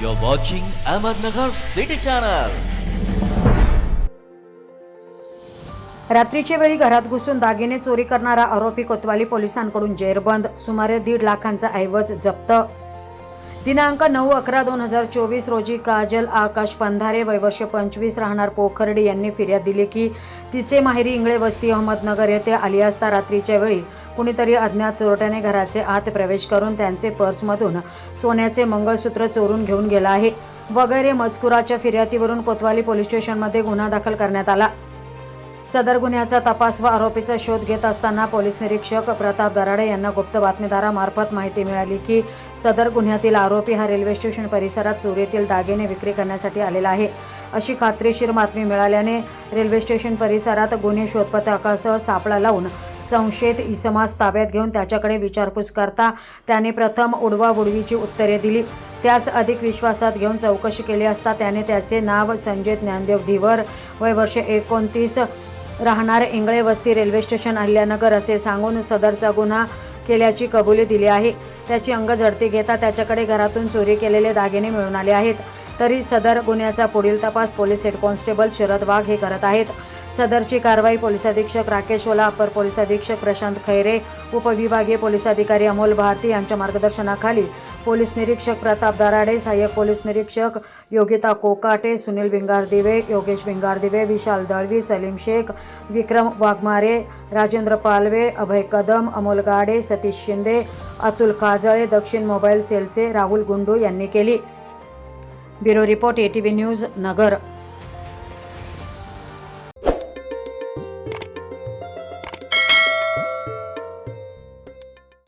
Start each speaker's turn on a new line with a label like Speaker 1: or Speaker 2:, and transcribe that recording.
Speaker 1: You're watching Ahmednagar City Channel.
Speaker 2: रात्रीच्या वेळी घरात घुसून दागिने चोरी करणारा आरोपी कोतवाली पोलिसांकडून जेरबंद सुमारे दीड लाखांचा ऐवज जप्त दिनांक नऊ अकरा दोन हजार चोवीस रोजी काजल आकाश पंधारे वयवर्ष पंचवीस राहणार पोखर्डी यांनी फिर्याद दिली की तिचे माहेरी इंगळे वस्ती अहमदनगर येथे आली असता रात्रीच्या वेळी कुणीतरी अज्ञात चोरट्याने घराचे आत प्रवेश करून त्यांचे पर्समधून सोन्याचे मंगळसूत्र चोरून घेऊन गेला आहे. वगैरे मजकुराच्या फिर्यादीवरून कोतवाली पोलीस स्टेशनमध्ये गुन्हा दाखल करण्यात आला. सदर गुन्ह्याचा तपास व आरोपीचा शोध घेत असताना पोलीस निरीक्षक प्रताप दराडे यांना गुप्त बातमीदारामार्फत माहिती मिळाली की सदर गुन्ह्यातील आरोपी हा रेल्वे स्टेशन परिसरात चोरीतील दागिने विक्री करण्यासाठी आलेला आहे. अशी खात्रीशीर बातमी मिळाल्याने रेल्वे स्टेशन परिसरात गुन्हे शोध पथकासह सापळा लावून संशयित इसमास ताब्यात घेऊन त्याच्याकडे विचारपूस करता त्याने प्रथम उडवाउडवीची उत्तरे दिली. त्यास अधिक विश्वासात घेऊन चौकशी केली असता त्याने त्याचे नाव संजय ज्ञानदेव धीवर वय वर्ष एकोणतीस राहणार इंगळे वस्ती रेल्वे स्टेशन अहिल्यानगर असे सांगून सदरचा गुन्हा केल्याची कबुली दिली आहे. त्याची अंग झडती घेता त्याच्याकडे घरातून चोरी केलेले दागिने मिळून आले आहेत. तरी सदर गुन्ह्याचा पुढील तपास police head constable Sharad Wagh हे करत आहेत. सदरची कारवाई पोलीस अधीक्षक राकेश ओला अपर पोलीस अधीक्षक प्रशांत खैरे उपविभागीय पोलीस अधिकारी अमोल भारती यांच्या मार्गदर्शनाखाली पोलीस निरीक्षक प्रताप दराडे सहाय्यक पोलीस निरीक्षक योगिता कोकाटे सुनील भिंगारदिवे योगेश भिंगारदिवे विशाल दळवी सलीम शेख विक्रम वाघमारे राजेंद्र पालवे अभय कदम अमोल गाडे सतीश शिंदे अतुल काजळे दक्षिण मोबाईल सेलचे राहुल गुंडू यांनी केली. Bureau report ATV news Nagar.